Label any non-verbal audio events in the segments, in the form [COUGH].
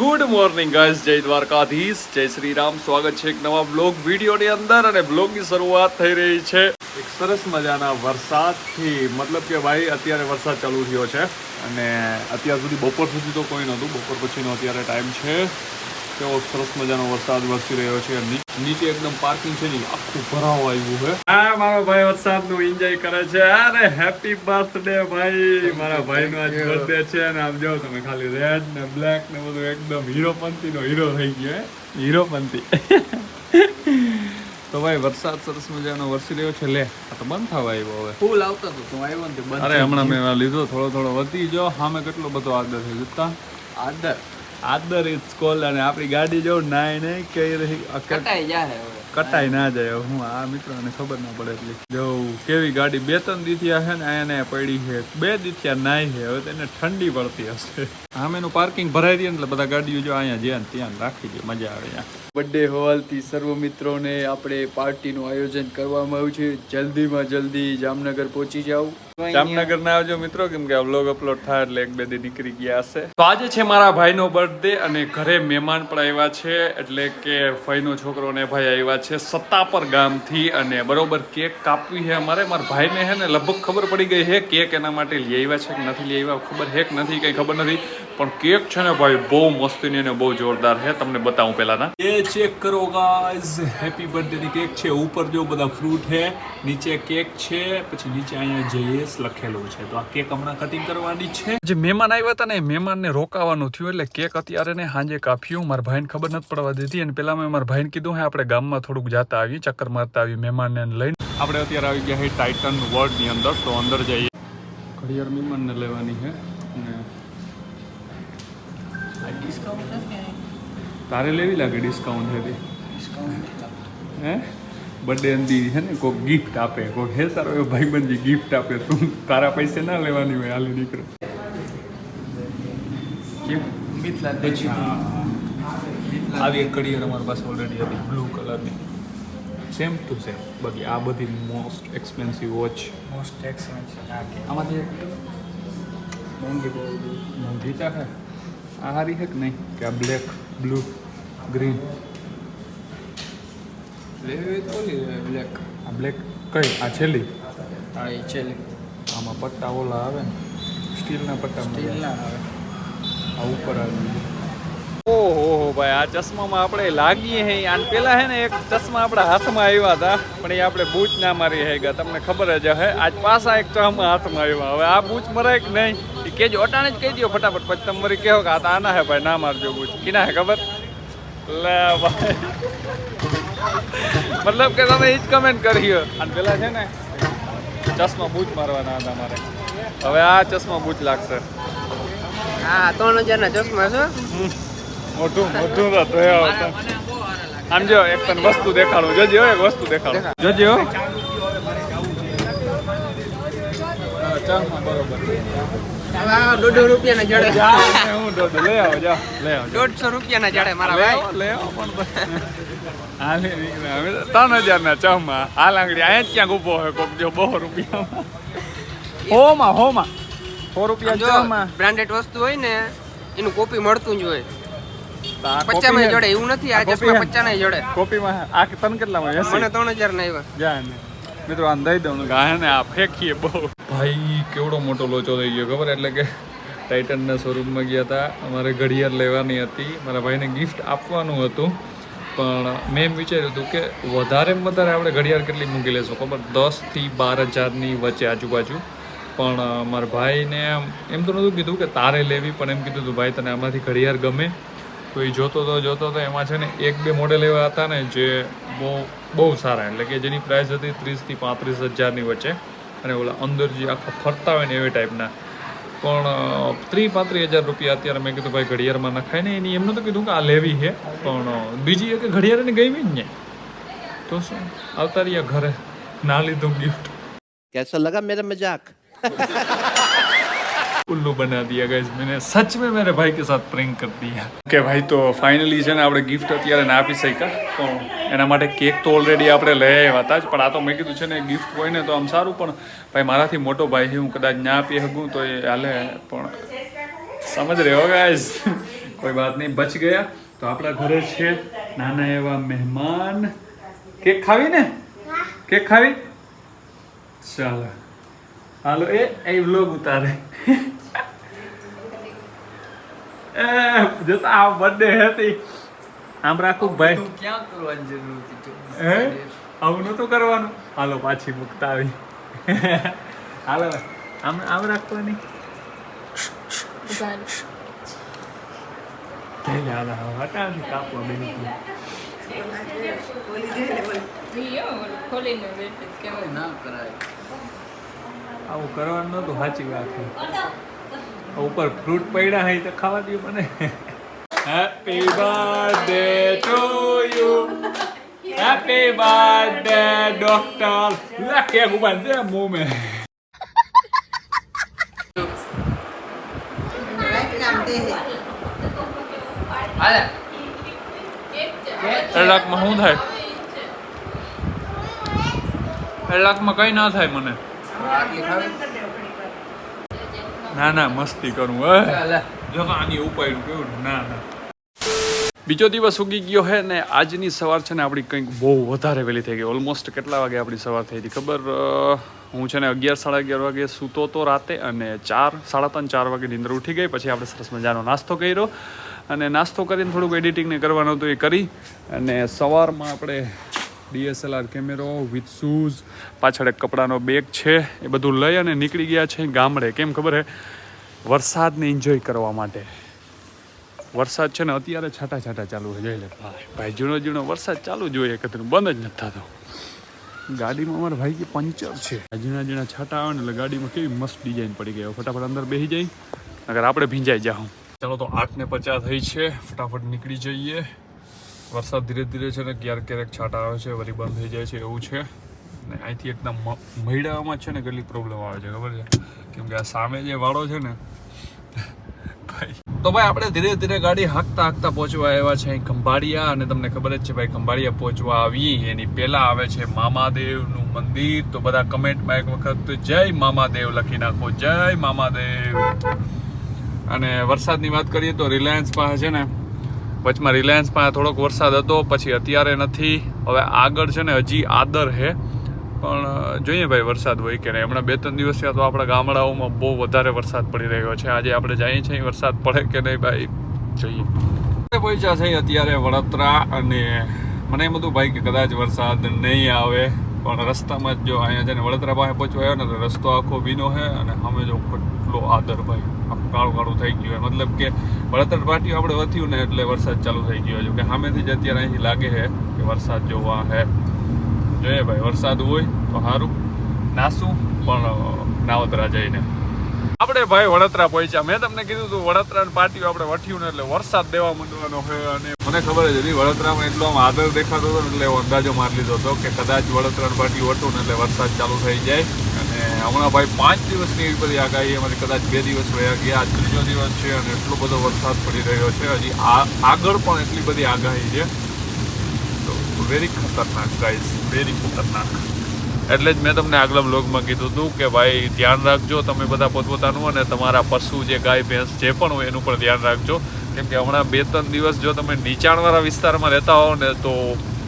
Good morning guys જય દ્વારકાધીશ જય શ્રી રામ સ્વાગત છે એક નવા બ્લોગ વિડીયોની અંદર અને બ્લોગની શરૂઆત થઈ રહી છે. એક સરસ મજાના વરસાદથી, મતલબ કે ભાઈ, અત્યારે વરસાદ ચાલુ થયો છે. અને અત્યાર સુધી બપોર સુધી તો કોઈ નહોતું. બપોર પછીનો અત્યારે ટાઈમ છે. કેવો સરસ મજાનો વરસાદ વરસી રહ્યો છે. નીચે એકદમ પાર્કિંગ છે ને આખું ભરાવ આવ્યું છે. હા મારો ભાઈ વરસાદનું એન્જોય કરે છે. અરે હેપી બર્થડે ભાઈ. મારા ભાઈનો આજ બર્થડે છે અને આમ જો તમે ખાલી રેડ ને બ્લેક ને બધું એકદમ હીરોપંથી નો હીરો થઈ ગયો હીરોપંથી [LAUGHS] તો ભાઈ વરસાદ સરસ મજાનો વરસી રહ્યો છે. લે આ તો બંધ થવા આવ્યો હવે. ફૂલ આવતો હતો તું આવ્યો ને બંધ અરે હમણાં મેં લીધો થોડો થોડો વધી જો સામે કેટલો બધો આદર છે જોતા આદર? આદર ઇટ્સ કોલ અને આપણી ગાડી જો નાય નહીં કઈ રહી કટાઈ જાય કટાઈ ના જાય. હું આ મિત્રોને ખબર ના પડે એટલે. જો કેવી ગાડી બે ત્રણ દીથિયા છે ને એને પડી છે બે દીથિયા નાય છે હવે તેને ઠંડી પડતી હશે. આમ એનું પાર્કિંગ ભરાઈ દે ને એટલે બધા ગાડીઓ જો અહીંયા જ્યાં ત્યાં રાખી દે. મજા આવે અહીંયા બર્થડે હોલથી સર્વ મિત્રોને આપણે પાર્ટીનું આયોજન કરવામાં આવ્યું છે. જલ્દીમાં જલ્દી જામનગર પહોંચી જાવ જામનગર ના આવજો મિત્રો કેમ કે વ્લોગ અપલોડ થાય એટલે એક બે દી નીકળી ગયા હશે. તો આજે છે મારા ભાઈનો બર્થડે અને ઘરે મહેમાન પણ આવ્યા છે એટલે કે ફઈનો છોકરો ને ભાઈ આવ્યા છે સત્તાપર ગામથી અને બરોબર કેક કાપવી છે અમારે. મારા ભાઈને છે ને લગભગ ખબર પડી ગઈ છે કેક એના માટે લઈ આવ્યા છે કે નથી લઈ આવ્યા ખબર હે કે નથી કઈ ખબર નથી. પણ કેક છે ને ભાઈ બહુ મસ્તીની અને બહુ જોરદાર છે. તમને બતાવું પહેલાના. એ ચેક કરો ગાઈઝ હેપી બર્થડે ની કેક છે. ઉપર જો બધા ફ્રૂટ છે નીચે કેક છે પછી નીચે અહીંયા જેએસ લખેલું છે. તો આ કેક હમણાં કટિંગ કરવાની છે. જે મહેમાન આવ્યા હતા ને મહેમાનને રોકાવાનું થયું એટલે કેક અત્યારે ને સાંજે કાપ્યું. મારા ભાઈને ખબર નથી પડવા દીધી. અને પેલા મેં મારા ભાઈને કીધું હે આપણે ગામમાં થોડુંક જાતા આવીએ ચક્કર મારતા આવીએ મહેમાનને લઈને. આપણે અત્યારે આવી ગયા છે ટાઇટન વર્લ્ડની અંદર. તો અંદર જઈએ. ઘડિયાળ મહેમાનને લેવાની છે. અને તારે લેવી લાગે ડિસ્કાઉન્ટ છે હે? બર્થડે અંદી છે ને કોઈક ગિફ્ટ આપે. કોઈક હે તારો એવો ભાઈબંધી ગિફ્ટ આપે. તું તારા પૈસે ના લેવાની હોય આલી દીકરો કેમ? મિથલા પછી આવી એક ઘડિયાળ અમારી પાસે ઓલરેડી હતી બ્લુ કલરની સેમ ટુ સેમ બાકી આ બધી most expensive watch most expensive આ કે? આમાંથી મોંઘી બહુ. મોંઘી ચા છે આ હારી છે કે નહીં. કે આ બ્લેક બ્લુ ગ્રીન લેવી તો બ્લેક આ બ્લેક કઈ? આ છેલ્લી? હા એ છેલ્લી. આમાં પટ્ટા ઓલા આવે ને સ્ટીલના પટ્ટા સ્ટીલના આવે. આ ઉપર આવી ઓહો ભાઈ આ ચશ્મામાં આપણે લાગીએ હે. આન પેલા હે ને એક ચશ્મા આપણા હાથમાં આવ્યા હતા પણ એ આપણે બૂચ ના મારી હે ગયા તમને ખબર જ હે આજ પાછા એક ચશ્મા હાથમાં આવ્યા. હવે આ બૂચ મરાય કે નહીં? એ કેજો અટાણે જ કહી દો ફટાફટ. પછી તમે વળી કહો કે આ તો આના હે ભાઈ ના મારજો બૂચ કિના હે ખબર? લે ભાઈ. મતલબ કે તમે એ જ કમેન્ટ કરી અને પેલા છે ને ચશ્મા બૂચ મારવાના હતા મારે. હવે આ ચશ્મા બૂચ લાગશે. હા ત્રણ હજાર ના ચશ્મા છે. મોટું મોટું તો આમ જો એક તને વસ્તુ દેખાડું. જોજે એક વસ્તુ દેખાડું. જોજે બરોબર. હવે આ દોઢસો રૂપિયા ના જડે હું દોડો. લઈ આવો જા લઈ આવો દોઢસો રૂપિયા ના જડે મારા ભાઈ લઈ આવો પણ બસ. હા લે નીકળે. હવે ત્રણ હજાર ના ચહમાં હાલ આંગળી અહીંયા ક્યાંક ઊભો હોય કોક જો બહુ રૂપિયામાં હોમાં હોમાં સો રૂપિયા ચહમાં બ્રાન્ડેડ વસ્તુ હોય ને એનું કોપી મળતું જ હોય પચાસમાં હે? એવું નથી આ ચશ્મા? પચાસ ના જડે કોપીમાં? આ તને કેટલામાં? મને ત્રણ હજાર ના આવ્યા જા મિત્રો અંધાઈ દઉં. ગાયને આ ફેંકીએ બહુ. ભાઈ કેવડો મોટો લોચો થઈ ગયો ખબર? એટલે કે ટાઇટનના શોરૂમમાં ગયા હતા. અમારે ઘડિયાળ લેવાની હતી. મારા ભાઈને ગિફ્ટ આપવાનું હતું. પણ મેં એમ વિચાર્યું હતું કે વધારેમાં વધારે આપણે ઘડિયાળ કેટલી મૂકી લેશું ખબર? દસથી બાર હજારની વચ્ચે આજુબાજુ. પણ મારા ભાઈને એમ એમ તો નહોતું કીધું કે તારે લેવી પણ એમ કીધું હતું ભાઈ તને આમાંથી ઘડિયાળ ગમે તો એ જોતો તો જોતો તો એમાં છે ને એક બે મોડેલ એવા હતા ને જે બહુ બહુ સારા. એટલે કે જેની પ્રાઇસ હતી ત્રીસથી પાંત્રીસ હજારની વચ્ચે. અને ઓલા અંદર જે આખા ફરતા હોય ને એવી ટાઈપના પણ ત્રીસ પાંત્રીસ હજાર રૂપિયા અત્યારે મેં કીધું, ભાઈ, ઘડિયાળમાં નખાય ને. એની એમને તો કીધું કે આ લેવી છે. પણ બીજી એક ઘડિયાળને ગમી જ ને. તો શું? આવતા રહ્યા ઘરે. ના લીધું ગિફ્ટ કેસો લગા મેરા મજાક? [LAUGHS] उल्लू बना दिया गाइस [LAUGHS] मैंने सच में मेरे भाई के साथ प्रैंक कर दिया કે ભાઈ તો ફાઇનલી છે ને આપણે ગિફ્ટ અત્યારે ના આપી શક્યા પણ એના માટે કેક તો ઓલરેડી આપણે લઈ આવ્યા હતા જ પણ આ તો મેં કીધું છે ને ગિફ્ટ હોય ને તો આમ સારું પણ ભાઈ મારાથી મોટો ભાઈ છે હું કદાચ ના આપી શકું તો એ હાલે પણ સમજ રહ્યો ગાઈસ કોઈ વાત નહીં બચ ગયા તો આપણા ઘરે છે નાના એવા મહેમાન કેક ખાવી ને કેક ખાવી ચાલો હાલો એ એ વ્લોગ ઉતારે એ જોતા આ બર્થડે હતી. આમ રાખું ભાઈ. તું ક્યાં કરવાની જરૂર હતી હે? આવું નતું કરવાનું? હાલો પાછી મૂકતા આવી હાલો આમ આમ રાખવાની? બેન ના કરાય. આવું કરવાનું નતું સાચી વાત છે. ઉપર ફ્રૂટ પડ્યા હોય તો ખાવા દઉં મને. Happy birthday to you happy birthday doctor લખે ઊભા દે મુંહ કલાકમાં શું થાય? કલાકમાં કઈ ના થાય મને. ના ના મસ્તી કરું હે? જો આની ઉપાડ્યું કેવું ના ના. બીજો દિવસ ઉગી ગયો હે ને આજની સવાર છે ને આપણી કંઈક બહુ વધારે વહેલી થઈ ગઈ. ઓલમોસ્ટ કેટલા વાગે આપણી સવાર થઈ હતી ખબર? હું છે ને અગિયાર સાડા અગિયાર વાગે સૂતો તો રાતે અને ચાર સાડા ત્રણ ચાર વાગે નીંદર ઉઠી ગઈ. પછી આપણે સરસ મજાનો નાસ્તો કર્યો. અને નાસ્તો કરીને થોડુંક એડિટિંગને કરવાનું હતું એ કરી. અને સવારમાં આપણે ડીએસએલઆર કેમેરો વિથ શૂઝ પાછળ એક કપડાનો બેગ છે, એ બધું લઈ અને નીકળી ગયા છે ગામડે. કેમ ખબર હે? વરસાદને એન્જોય કરવા માટે. વરસાદ છે ને અત્યારે છાટા છાટા ચાલુ છે, જોઈ લે. ભાઈ ભાઈ, ઝીણો ઝીણો વરસાદ ચાલુ જોઈએ કતરું બંધ જ નથી થતો. ગાડીમાં અમારા ભાઈ કે પંચર છે. ઝીણા ઝીણા છાટા આવે ને એટલે ગાડીમાં કેવી મસ્ત ડિઝાઇન પડી ગઈ. ફટાફટ અંદર બેસી જાય અગર આપણે ભીંજાઈ જાઉં ચાલો તો આઠ ને પચાસ થઈ છે. ફટાફટ નીકળી જઈએ. વરસાદ ધીરે ધીરે છે ને ક્યારેક ક્યારેક છાંટા આવે છે, વળી બંધ થઈ જાય છે એવું છે. ને અહીંથી એકદમ મ- મૈડામાં છે ને કેટલી પ્રોબ્લેમ આવે છે, ખબર છે? કેમ કે આ સામે જે વાળો છે ને તો ભાઈ આપણે ધીરે ધીરે ગાડી હાંકતા હાંકતા પહોંચવા આવ્યા છે અહીં ખંભાળિયા અને તમને ખબર જ છે ભાઈ ખંભાળિયા પહોંચવા આવી. એની પહેલા આવે છે મામાદેવનું મંદિર. તો બધા કમેન્ટમાં એક વખત જય મામાદેવ લખી નાખો, જય મામાદેવ. અને વરસાદની વાત કરીએ તો રિલાયન્સ પાસે છે ને વચમાં રિલાયન્સ પાસે થોડોક વરસાદ હતો, પછી અત્યારે નથી. હવે આગળ છે ને હજી આદર છે પણ જોઈએ ભાઈ વરસાદ હોય કે નહીં. હમણાં બે ત્રણ દિવસ થયા તો આપણા ગામડાઓમાં બહુ વધારે વરસાદ પડી રહ્યો છે. આજે આપણે જઈએ છીએ વરસાદ પડે કે નહીં ભાઈ. જોઈએ. પહોંચ્યા છે અત્યારે વડોદરા અને મને એમ હતું ભાઈ કે કદાચ વરસાદ નહીં આવે. પણ રસ્તામાં જ જો અહીંયા છે ને વડોદરા પાસે પહોંચવા આવ્યો ને રસ્તો આખો ભીનો છે અને સામે જો કેટલો આદર ભાઈ. આખું કાળું કાળું થઈ ગયું છે. મતલબ કે વડોદરા પાટીઓ આપણે વધ્યું ને એટલે વરસાદ ચાલુ થઈ ગયો છે. કે સામેથી જ અત્યારે અહીંથી લાગે છે કે વરસાદ જોવા હે જોઈએ ભાઈ, વરસાદ હોય તો સારું. નાસું પણ નાવતરા જઈને. આપણે ભાઈ વડોદરા પહોંચ્યા. મેં તમને કીધું હતું વડોદરા પાર્ટીઓ આપણે વઠ્યું ને એટલે વરસાદ દેવા માંડવાનો છે અને મને ખબર જ હતી વડોદરામાં એટલો આમ આદર દેખાતો હતો એટલે અંદાજો મારી લીધો હતો કે કદાચ વડોદરા પાર્ટી વટું ને એટલે વરસાદ ચાલુ થઈ જાય. અને હમણાં ભાઈ પાંચ દિવસની એવી બધી આગાહી, એમાંથી કદાચ બે દિવસ વયા ગયા, આજ ત્રીજો દિવસ છે અને એટલો બધો વરસાદ પડી રહ્યો છે. હજી આગળ પણ એટલી બધી આગાહી છે. તો વેરી ખતરનાક ગાઈઝ વેરી ખતરનાક. એટલે જ મેં તમને આગલા બ્લોગમાં કીધું હતું કે ભાઈ, ધ્યાન રાખજો તમે બધા પોતપોતાનું અને તમારા પશુ જે ગાય, ભેંસ જે પણ હોય એનું પણ ધ્યાન રાખજો. કેમ કે હમણાં બે ત્રણ દિવસ જો તમે નીચાણવાળા વિસ્તારમાં રહેતા હો ને તો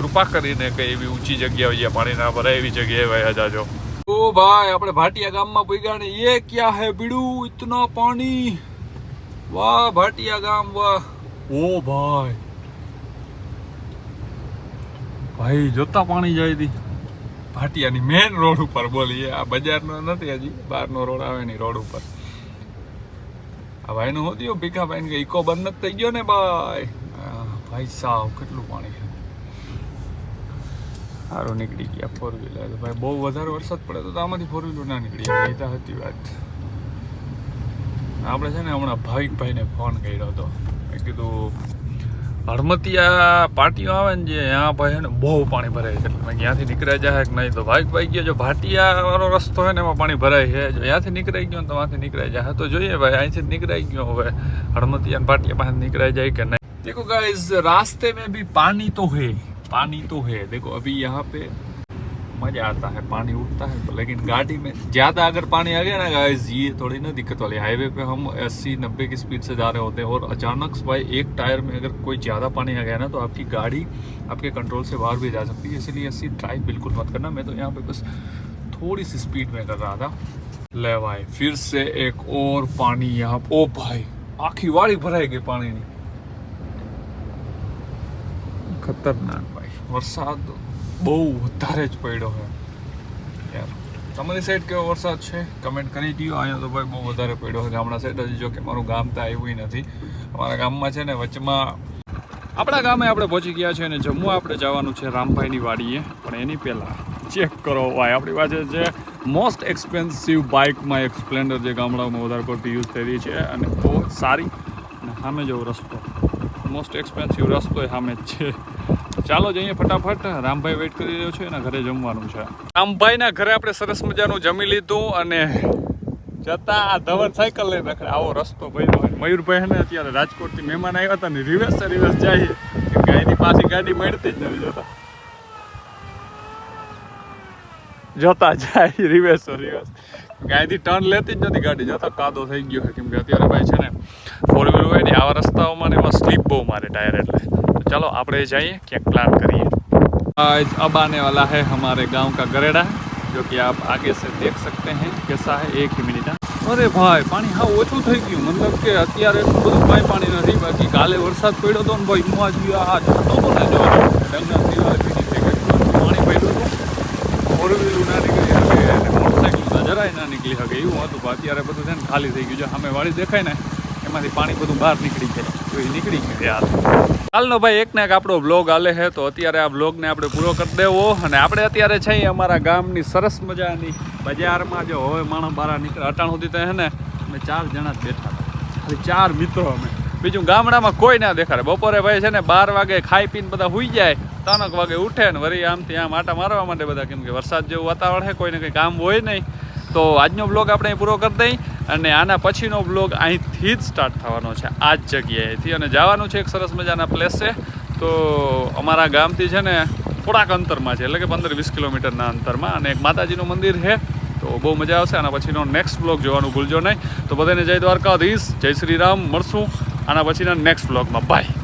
કૃપા કરીને કંઈ એવી ઊંચી જગ્યા હોય પાણી ના ભરાય, એવી જગ્યાએ વયા જાજો. ઓ ભાઈ, આપણે ભાટિયા ગામમાં પૂગ્યા ને એ ક્યાં હે બીડું? ઇતના પાણી. વાહ, ભાટિયા ગામ, વાહ. ઓ ભાઈ. ભાઈ, જોતા પાણી જાય દી. ભાટિયાની મેઈન રોડ ઉપર બોલીએ. આ બજારનો નથી હજી, બહારનો રોડ આવે ની રોડ ઉપર. આ ભાઈનું શું થયું? ભીખાભાઈ કે ઇકો બંધ નથી થઈ ગયો ને ભાઈ? ભાઈ સાવ કેટલું પાણી છે. સારું નીકળી ગયા ફોર વ્હીલર ભાઈ બહુ વધારે વરસાદ પડે તો આમાંથી ફોર વ્હીલર ના નીકળી. જાય એ હતી વાત. આપણે છે ને હમણાં ભાવિકભાઈને ફોન કર્યો હતો. મેં કીધું હળમતિયા પાટીઓ આવે ને જે ત્યાં ભાઈ છે ને બહુ પાણી ભરાય છે એટલે મેં ત્યાંથી નીકળ્યા જાય કે નહીં તો ભાઈ ભાઈ ગયો જો ભાટિયા વાળો રસ્તો છે ને એમાં પાણી ભરાય છે જો ત્યાંથી નીકળાઈ ગયો ને તો ત્યાંથી નીકળાઈ જાય તો જોઈએ ભાઈ અહીંથી જ નીકળાઈ ગયો હવે હળમતિયા અને ભાટિયા પાસે નીકળાઈ જાય કે नहीं देखो गाइस रास्ते में भी पानी तो है पानी तो है देखो अभी यहाँ पे मज़ा आता है, पानी उठता है तो लेकिन गाड़ी में ज़्यादा अगर पानी आ गया ना गाइस ये थोड़ी ना दिक्कत वाली हाईवे पे हम 80 90 की स्पीड से जा रहे होते हैं और अचानक भाई एक टायर में अगर कोई ज़्यादा पानी आ गया ना तो आपकी गाड़ी आपके कंट्रोल से बाहर भी जा सकती है। इसीलिए ऐसी ड्राइव बिल्कुल मत करना। मैं तो यहाँ पे बस थोड़ी सी स्पीड में कर रहा था। ले भाई, फिर से एक और पानी यहाँ ओ भाई आखी वाड़ी भराएगी पानी नहीं। खतरनाक भाई, बरसात। બહુ વધારે જ પડ્યો છે. તમારી સાઈડ કેવો વરસાદ છે? કમેન્ટ કરી દો અહીંયા તો ભાઈ બહુ વધારે પડ્યો છે ગામડા સાઈડ હજી જો કે મારું ગામ તો આવ્યું નથી. અમારા ગામમાં છે ને વચમાં આપણા ગામે આપણે પહોંચી ગયા છે અને જમ્મુ આપણે જવાનું છે રામભાઈની વાડીએ. પણ એની પહેલાં ચેક કરો ભાઈ. આપણી પાસે છે મોસ્ટ એક્સપેન્સિવ બાઇકમાં એક સ્પ્લેન્ડર જે ગામડાઓમાં વધારે પડતી યુઝ થઈ છે અને બહુ સારી અને સામે જેવો રસ્તો. મોસ્ટ એક્સપેન્સિવ રસ્તો સામે જ છે. ચાલો જઈએ ફટાફટ રામભાઈ વેઇટ કરી રહ્યો છે એના ઘરે જમવાનું છે. રામભાઈના ઘરે આપણે સરસ મજાનું જમી લીધું અને જતા આ ધવર સાયકલ લઈને રખડે. આવો રસ્તો ભાઈ મયુરભાઈ ને અત્યારે રાજકોટથી મહેમાન આવ્યા હતા ને રિવર્સ રિવર્સ જાય કે પાછી ગાડી મળતી જ નથી જતા. જતા જાય રિવર્સ રિવર્સ અહીંથી ટર્ન લેતી જ નથી ગાડી. જતા કાદો થઈ ગયો કેમ કે અત્યારે ભાઈ છે ને ફોર વ્હીલ હોય ને આવા રસ્તાઓમાં ને એમાં સ્લીપ બહુ મારે ટાયર એટલે તો ચાલો આપણે જઈએ ક્યાંક પ્લાન કરીએ आज अब आने वाला है हमारे गांव का गरेड़ा जो कि आप आगे से देख सकते हैं कैसा है एक ही मिनट અરે ભાઈ પાણી હા ઓછું થઈ ગયું મતલબ કે અત્યારે એટલું બધું કાંઈ પાણી નથી બાકી કાલે વરસાદ પડ્યો હતો ને ભાઈ હું આજ આ જતો હતો ને જો ડંગર દિવાલ પીડી થઈ ગઈ પાણી પડ્યું હતું ફોર વ્હીલું ના નીકળી શકે અને મોટરસાઇકલ તો જરાય ના નીકળી શકે એવું હતું પણ અત્યારે બધું છે ને ખાલી થઈ ગયું છે સામે વાળી દેખાય ને એમાંથી પાણી બધું બહાર નીકળી જાય તો એ નીકળી ગયું. યાર. હાલનો ભાઈ એક ને એક આપણો બ્લોગ હાલે છે, તો અત્યારે આ બ્લોગને આપણે પૂરો કરી દેવો. અને આપણે અત્યારે છે અમારા ગામની સરસ મજાની બજારમાં જો હવે માણસ બારા નીકળે. અટાણ સુધી તો હે ને, અમે ચાર જણા જ બેઠા હતા. ચાર મિત્રો અમે. બીજું ગામડામાં કોઈ ના દેખાડે. બપોરે ભાઈ છે ને બાર વાગે ખાઈ પીને બધા હુઈ જાય. ત્રણક વાગે ઉઠે ને વળી આમથી આમ આટા મારવા માટે બધા કેમ કે વરસાદ જેવું વાતાવરણ છે, કોઈને કંઈ કામ હોય નહીં. તો આજનો બ્લોગ આપણે પૂરો કરી દઈ. અને આના પછીનો બ્લોગ અહીંથી જ સ્ટાર્ટ થવાનો છે, આ જ જગ્યાએથી. અને જવાનું છે એક સરસ મજાના પ્લેસે તો અમારા ગામથી છે ને થોડાક અંતરમાં છે, એટલે કે પંદર વીસ કિલોમીટરના અંતરમાં. અને એક માતાજીનું મંદિર છે, તો બહુ મજા આવશે. આના પછીનો નેક્સ્ટ બ્લોગ જોવાનું ભૂલજો નહીં. તો બધાને જય દ્વારકાધીશ, જય શ્રી રામ મળશું. આના પછીના નેક્સ્ટ બ્લોગમાં બાય